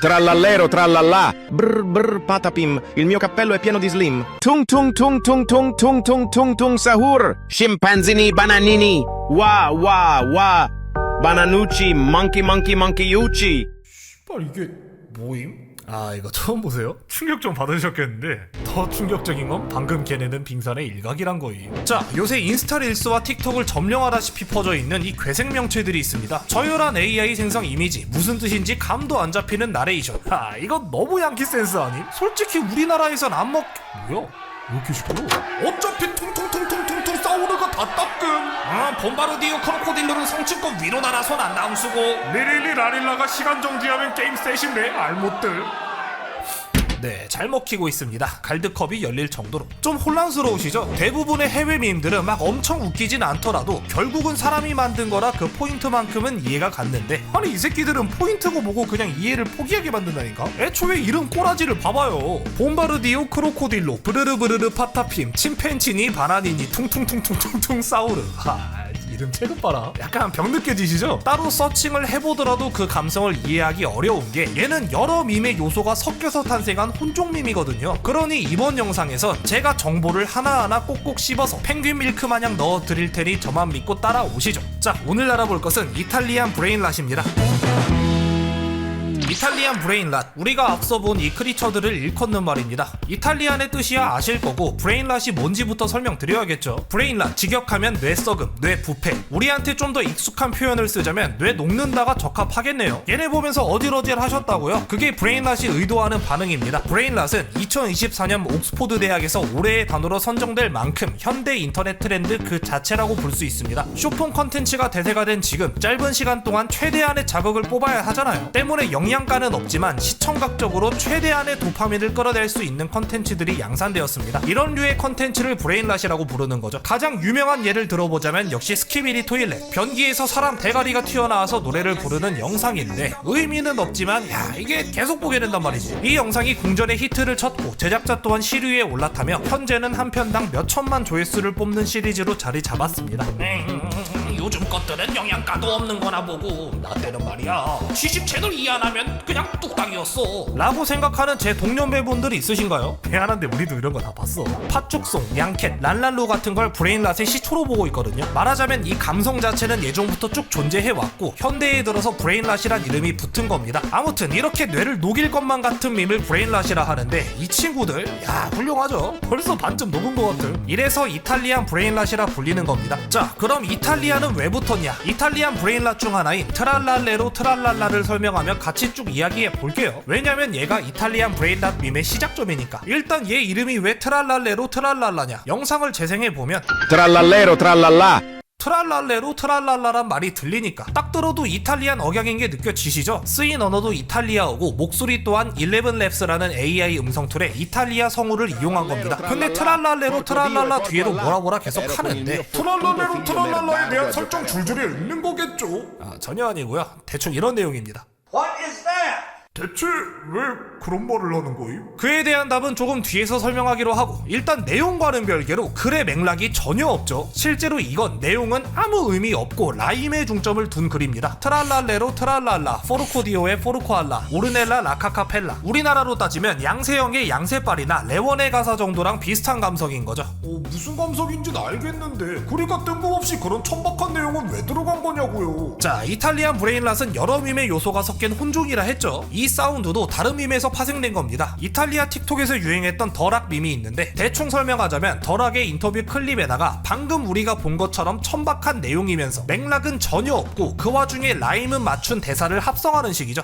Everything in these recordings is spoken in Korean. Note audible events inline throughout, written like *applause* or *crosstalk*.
Trallallero, trallallà, brr brr patapim, il mio cappello è pieno di slim. Tung tung tung tung tung tung tung tung tung sahur, scimpanzini, bananini, wa wa wa, bananucci, monkey monkey monkey ucci. Spari che... Boim. 아 이거 처음 보세요? 충격 좀 받으셨겠는데 더 충격적인 건 방금 걔네는 빙산의 일각이란 거임 자 요새 인스타 릴스와 틱톡을 점령하다시피 퍼져 있는 이 괴생 명체들이 있습니다 저열한 AI 생성 이미지 무슨 뜻인지 감도 안 잡히는 나레이션 아 이거 너무 양키 센스 아님? 솔직히 우리나라에선 안 먹... 뭐야? 왜 이렇게 시끄러? 어차피 퉁퉁퉁퉁퉁퉁 사우르가 다 따끔 아 본바르디오 크로코딜로는 성층권 위로 날아 손안 나음수고. 리릴리 라릴라가 시간 정지하면 게임 셋인데 알못들 네, 잘 먹히고 있습니다. 갈드컵이 열릴 정도로. 좀 혼란스러우시죠? 대부분의 해외 밈들은 막 엄청 웃기진 않더라도 결국은 사람이 만든 거라 그 포인트만큼은 이해가 갔는데 아니 이 새끼들은 포인트고 뭐고 그냥 이해를 포기하게 만든다니까? 애초에 이름 꼬라지를 봐봐요. 봄바르디오 크로코딜로 브르르브르르 파타핌 침팬치니 바나니니 퉁퉁퉁퉁퉁퉁 사우르 하 이름 체급 봐라. 약간 병 느껴지시죠? 따로 서칭을 해보더라도 그 감성을 이해하기 어려운 게 얘는 여러 밈의 요소가 섞여서 탄생한 혼종 밈이거든요. 그러니 이번 영상에선 제가 정보를 하나하나 꼭꼭 씹어서 펭귄 밀크 마냥 넣어 드릴 테니 저만 믿고 따라오시죠. 자, 오늘 알아볼 것은 이탈리안 브레인랏입니다. 이탈리안 브레인랏. 우리가 앞서 본 이 크리처들을 일컫는 말입니다. 이탈리안의 뜻이야 아실 거고 브레인랏이 뭔지부터 설명드려야겠죠. 브레인랏 직역하면 뇌 썩음 뇌 부패. 우리한테 좀 더 익숙한 표현을 쓰자면 뇌 녹는다가 적합하겠네요. 얘네 보면서 어질어질 하셨다고요? 그게 브레인랏이 의도하는 반응입니다. 브레인랏은 2024년 옥스포드 대학에서 올해의 단어로 선정될 만큼 현대 인터넷 트렌드 그 자체라고 볼 수 있습니다. 쇼폰 컨텐츠가 대세가 된 지금 짧은 시간 동안 최대한의 자극을 뽑아야 하잖아요. 때문에 영양 가는 없지만 시청각적으로 최대한의 도파민을 끌어낼 수 있는 컨텐츠들이 양산되었습니다. 이런 류의 컨텐츠를 브레인랏이라고 부르는 거죠. 가장 유명한 예를 들어보자면 역시 스키비리 토일렛. 변기에서 사람 대가리가 튀어나와서 노래를 부르는 영상인데 의미는 없지만 야 이게 계속 보게 된단 말이지. 이 영상이 궁전에 히트를 쳤고 제작자 또한 시류에 올라타며 현재는 한 편당 몇 천만 조회수를 뽑는 시리즈로 자리 잡았습니다. 것들은 영양가도 없는 거나 보고. 나 때는 말이야. 시식 채널 이해 안 하면 그냥 뚝딱이었어. 라고 생각하는 제 동년배분들이 있으신가요? 미안한데 우리도 이런 거 다 봤어. 팥죽송, 양캣, 랄랄루 같은 걸 브레인랏의 시초로 보고 있거든요. 말하자면 이 감성 자체는 예전부터 쭉 존재해왔고 현대에 들어서 브레인랏이란 이름이 붙은 겁니다. 아무튼 이렇게 뇌를 녹일 것만 같은 밈을 브레인랏이라 하는데 이 친구들 야 훌륭하죠? 벌써 반쯤 녹은 것 같은. 이래서 이탈리안 브레인랏이라 불리는 겁니다. 자 그럼 이탈리아는 왜붙 었냐 이탈리안 브레인랏 중 하나인 트랄랄레로 트랄랄라를 설명하며 같이 쭉 이야기해 볼게요. 왜냐면 얘가 이탈리안 브레인랏 밈의 시작점이니까. 일단 얘 이름이 왜 트랄랄레로 트랄랄라냐. 영상을 재생해 보면 Trallallero trallallà. 트랄랄 레로 트랄랄라란 말이 들리니까 딱 들어도 이탈리안 억양인 게 느껴지시죠? 쓰인 언어도 이탈리아어고 목소리 또한 11랩스라는 AI 음성 툴에 이탈리아 성우를 이용한 겁니다. 근데 트랄랄레로 트랄랄라 뒤에도 뭐라 뭐라 계속 하는데 트랄랄레로 트랄랄라에 대한 설정 줄줄이 있는 거겠죠? 아 전혀 아니고요. 대충 이런 내용입니다. 대체 왜 그런 말을 하는 거임? 그에 대한 답은 조금 뒤에서 설명하기로 하고 일단 내용과는 별개로 글의 맥락이 전혀 없죠. 실제로 이건 내용은 아무 의미 없고 라임에 중점을 둔 글입니다. 트랄랄레로 트랄랄라 포르코디오의 포르코알라 오르넬라 라카카펠라 우리나라로 따지면 양세형의 양세빨이나 레원의 가사 정도랑 비슷한 감성인 거죠. 어, 무슨 감성인지는 알겠는데 그리가 뜬금없이 그런 천박한 내용은 왜 들어간 거냐고요. 자 이탈리안 브레인랏은 여러 밈의 요소가 섞인 혼종이라 했죠. 이 사운드도 다른 밈에서 파생된 겁니다. 이탈리아 틱톡에서 유행했던 더락 밈이 있는데 대충 설명하자면 더락의 인터뷰 클립에다가 방금 우리가 본 것처럼 천박한 내용이면서 맥락은 전혀 없고 그 와중에 라임은 맞춘 대사를 합성하는 식이죠.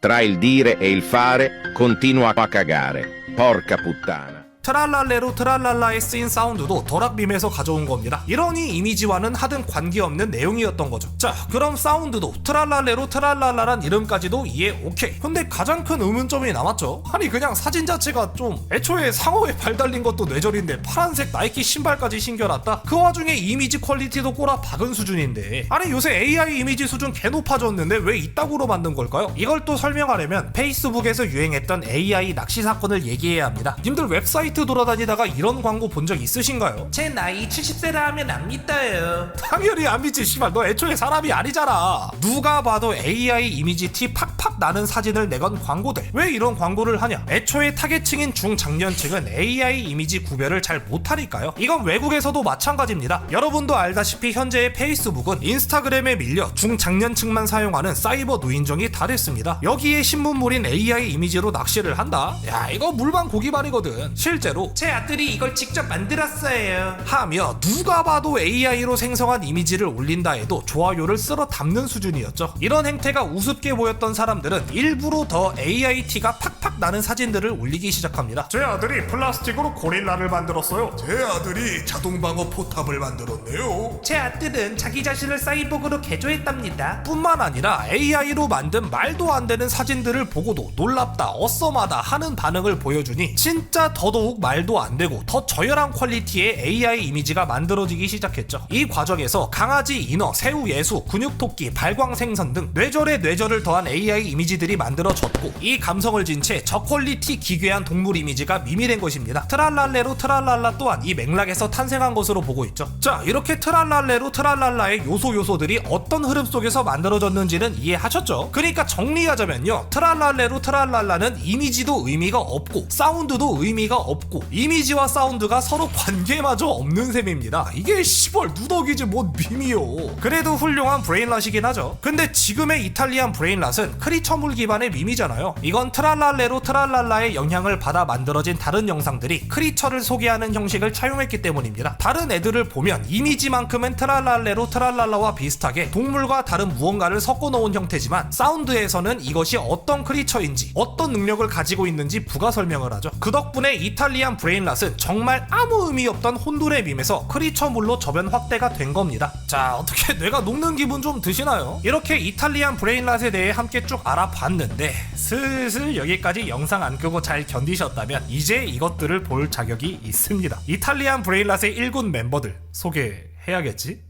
Tra il dire e il fare continua a cagare. Porca puttana. 트랄랄레로 트랄랄라에 쓰인 사운드도 더락빔에서 가져온 겁니다. 이러니 이미지와는 하등 관계없는 내용이었던 거죠. 자, 그럼 사운드도 트랄랄레로 트랄랄라란 이름까지도 이해 오케이. 근데 가장 큰 의문점이 남았죠. 아니 그냥 사진 자체가 좀 애초에 상어에 발 달린 것도 뇌절인데 파란색 나이키 신발까지 신겨놨다. 그 와중에 이미지 퀄리티도 꼬라 박은 수준인데 아니 요새 AI 이미지 수준 개 높아졌는데 왜 이따구로 만든 걸까요? 이걸 또 설명하려면 페이스북에서 유행했던 AI 낚시 사건을 얘기해야 합니다. 님들 웹사이트 돌아다니다가 이런 광고 본 적 있으신가요? 제 나이 70세라 하면 안 믿어요. 당연히 안 믿지 씨발 너 애초에 사람이 아니잖아. 누가 봐도 AI 이미지 티 팍팍 나는 사진을 내건 광고들. 왜 이런 광고를 하냐? 애초에 타겟층인 중장년층은 AI 이미지 구별을 잘 못하니까요. 이건 외국에서도 마찬가지입니다. 여러분도 알다시피 현재의 페이스북은 인스타그램에 밀려 중장년층만 사용하는 사이버 노인정이 다 됐습니다. 여기에 신문물인 AI 이미지로 낚시를 한다? 야 이거 물방 고기발이거든. 실제로 제 아들이 이걸 직접 만들었어요. 하며 누가 봐도 AI로 생성한 이미지를 올린다 해도 좋아요를 쓸어 담는 수준이었죠. 이런 행태가 우습게 보였던 사람들 은 일부러 더 AIT가 팍팍 나는 사진들을 올리기 시작합니다 제 아들이 플라스틱으로 고릴라를 만들었어요. 제 아들이 자동 방어 포탑을 만들었네요. 제 아들은 자기 자신을 사이보그로 개조했답니다. 뿐만 아니라 AI로 만든 말도 안 되는 사진들을 보고도 놀랍다, 어썸하다 하는 반응을 보여주니 진짜 더더욱 말도 안 되고 더 저열한 퀄리티의 AI 이미지가 만들어지기 시작했죠. 이 과정에서 강아지 인어, 새우 예수, 근육토끼, 발광 생선 등 뇌절에 뇌절을 더한 AI 이미지들이 만들어졌고 이 감성을 진 채 저퀄리티 기괴한 동물 이미지가 미미된 것입니다. 트랄랄레로 트랄랄라 또한 이 맥락에서 탄생한 것으로 보고 있죠. 자, 이렇게 트랄랄레로 트랄랄라의 요소 요소들이 어떤 흐름 속에서 만들어졌는지는 이해하셨죠? 그러니까 정리하자면요. 트랄랄레로 트랄랄라는 이미지도 의미가 없고 사운드도 의미가 없고 이미지와 사운드가 서로 관계마저 없는 셈입니다. 이게 시벌 누더기지 뭔 밈이요. 그래도 훌륭한 브레인랏이긴 하죠. 근데 지금의 이탈리안 브레인랏은 크리 처물 기반의 밈이잖아요. 이건 트랄랄레로 트랄랄라의 영향을 받아 만들어진 다른 영상들이 크리처를 소개하는 형식을 차용했기 때문입니다. 다른 애들을 보면 이미지만큼은 트랄랄레로 트랄랄라와 비슷하게 동물과 다른 무언가를 섞어 놓은 형태지만 사운드에서는 이것이 어떤 크리처인지 어떤 능력을 가지고 있는지 부가 설명을 하죠. 그 덕분에 이탈리안 브레인랏은 정말 아무 의미 없던 혼돈의 밈에서 크리처물로 저변 확대가 된 겁니다. 자 어떻게 *laughs* 뇌가 녹는 기분 좀 드시나요? 이렇게 이탈리안 브레인랏에 대해 함께 쭉 알아봤는데 슬슬 여기까지 영상 안 끄고 잘 견디셨다면 이제 이것들을 볼 자격이 있습니다. 이탈리안 브레인랏의 1군 멤버들 소개해야겠지?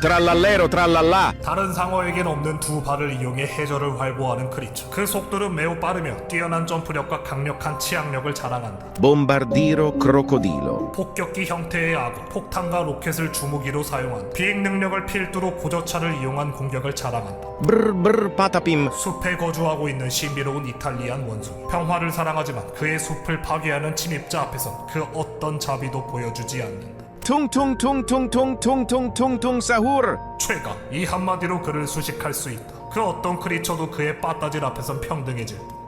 Trallallero trallallà. 다른 상어에겐 없는 두 발을 이용해 해저를 활보하는 크리처. 그 속도는 매우 빠르며 뛰어난 점프력과 강력한 치악력을 자랑한다. Bombardiro crocodilo. 폭격기 형태의 악어, 폭탄과 로켓을 주무기로 사용한 비행 능력을 필두로 고저차를 이용한 공격을 자랑한다. Brr patapim. 숲에 거주하고 있는 신비로운 이탈리안 원숭이. 평화를 사랑하지만 그의 숲을 파괴하는 침입자 앞에선 그 어떤 자비도 보여주지 않는다. Tung sahur. 최강 이 한마디로 그를 수식할 수 있다. 그 어떤 크리처도 그의 빠따질 앞에선 평등해진다.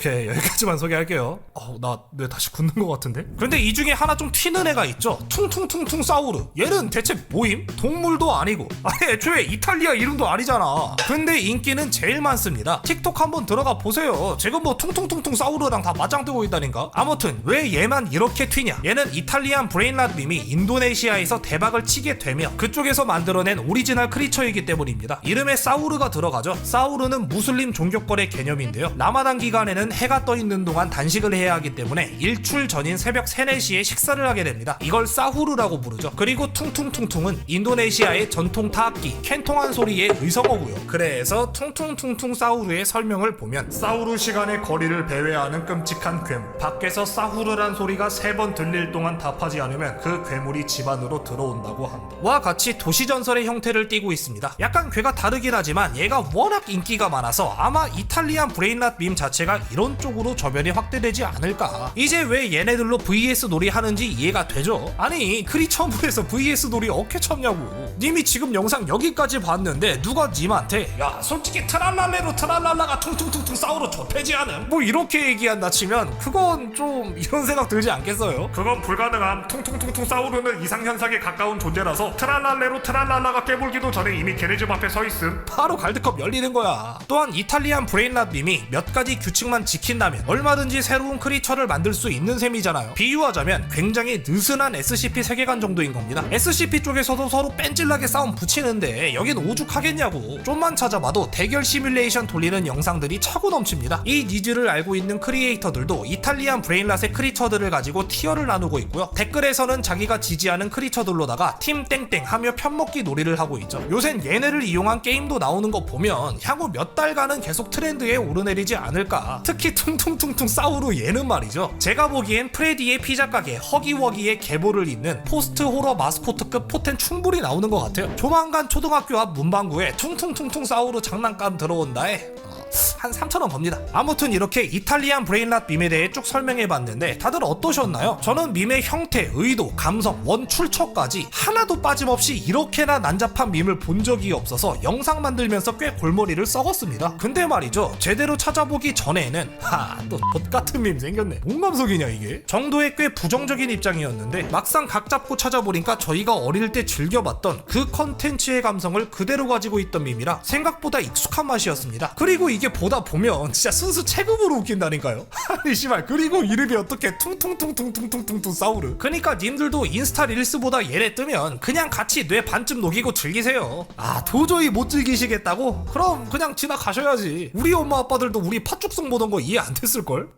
오케이 여기까지만 소개할게요. 어, 나뇌 다시 굳는 것 같은데? 근데 이 중에 하나 좀 튀는 애가 있죠. 퉁퉁퉁퉁 사우르. 얘는 대체 뭐임? 동물도 아니고. 아니 애초에 이탈리아 이름도 아니잖아. 근데 인기는 제일 많습니다. 틱톡 한번 들어가 보세요. 지금 뭐 퉁퉁퉁퉁 사우르랑 다 맞짱 뜨고 있다니까. 아무튼 왜 얘만 이렇게 튀냐? 얘는 이탈리안 브레인랏 밈이 인도네시아에서 대박을 치게 되며 그쪽에서 만들어낸 오리지널 크리처이기 때문입니다. 이름에 사우르가 들어가죠. 사우르는 무슬림 종교권의 개념인데요. 라마단 기간에는 해가 떠 있는 동안 단식을 해야 하기 때문에 일출 전인 새벽 3, 4시에 식사를 하게 됩니다. 이걸 사후르라고 부르죠. 그리고 퉁퉁퉁퉁은 인도네시아의 전통 타악기 캔통한 소리의 의성어고요. 그래서 퉁퉁퉁퉁 사우르의 설명을 보면 사우루 시간의 거리를 배회하는 끔찍한 괴물. 밖에서 사후르란 소리가 세번 들릴 동안 답하지 않으면 그 괴물이 집 안으로 들어온다고 한다. 와 같이 도시 전설의 형태를 띠고 있습니다. 약간 괴가 다르긴 하지만 얘가 워낙 인기가 많아서 아마 이탈리안 브레인랏 밈 자체가 이런 쪽으로 저변이 확대되지 않을까. 이제 왜 얘네들로 VS 놀이 하는지 이해가 되죠? 아니 크리처물에서 VS 놀이 어깨 쳤냐고. 님이 지금 영상 여기까지 봤는데 누가 님한테 야 솔직히 트랄랄레로 트랄랄라가 퉁퉁퉁퉁 싸우러 좁혀지 않음? 뭐 이렇게 얘기한다 치면 그건 좀 이런 생각 들지 않겠어요? 그건 불가능함. 퉁퉁퉁퉁 사우르는 이상현상에 가까운 존재라서 트랄랄레로 트랄랄라가 깨물기도 전에 이미 걔네 집 앞에 서 있음. 바로 갈드컵 열리는 거야. 또한 이탈리안 브레인랏 밈이 몇 가지 규칙만 지킨다면 얼마든지 새로운 크리처를 만들 수 있는 셈이잖아요. 비유하자면 굉장히 느슨한 SCP 세계관 정도인 겁니다. SCP 쪽에서도 서로 뺀질 나게 싸움 붙이는데 여긴 오죽하겠냐고. 좀만 찾아봐도 대결 시뮬레이션 돌리는 영상들이 차고 넘칩니다. 이 니즈를 알고 있는 크리에이터들도 이탈리안 브레인랏의 크리처들을 가지고 티어를 나누고 있고요. 댓글에서는 자기가 지지하는 크리처들로다가 팀 땡땡 하며 편먹기 놀이를 하고 있죠. 요샌 얘네를 이용한 게임도 나오는 거 보면 향후 몇 달간은 계속 트렌드에 오르내리지 않을까. 특히 퉁퉁퉁퉁 싸우루 얘는 말이죠. 제가 보기엔 프레디의 피자 가게 허기워기의 계보를 잇는 포스트 호러 마스코트급 포텐 충분히 나오는 없는 것 같아요. 조만간 초등학교 앞 문방구에 퉁퉁퉁퉁 사우르 장난감 들어온다에 어, 한 3,000원 겁니다. 아무튼 이렇게 이탈리안 브레인랏 밈에 대해 쭉 설명해 봤는데 다들 어떠셨나요? 저는 밈의 형태, 의도, 감성, 원 출처까지 하나도 빠짐없이 이렇게나 난잡한 밈을 본 적이 없어서 영상 만들면서 꽤 골머리를 썩었습니다. 근데 말이죠. 제대로 찾아보기 전에는 하또 같은 밈 생겼네. 뭔 감성이냐 이게? 정도의 꽤 부정적인 입장이었는데 막상 각 잡고 찾아보니까 저희가 어릴 때 즐겨봤던 그 컨텐츠의 감성을 그대로 가지고 있던 밈이라 생각보다 익숙한 맛이었습니다. 그리고 이게 보다 보면 진짜 순수 체급으로 웃긴다니까요. *laughs* 아니 씨발 그리고 이름이 어떻게 퉁퉁퉁퉁퉁퉁퉁퉁 사우르. 그니까 님들도 인스타 릴스보다 얘네 뜨면 그냥 같이 뇌 반쯤 녹이고 즐기세요. 아 도저히 못 즐기시겠다고? 그럼 그냥 지나가셔야지. 우리 엄마 아빠들도 우리 팥죽송 보던 거 이해 안 됐을걸?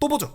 또 보죠.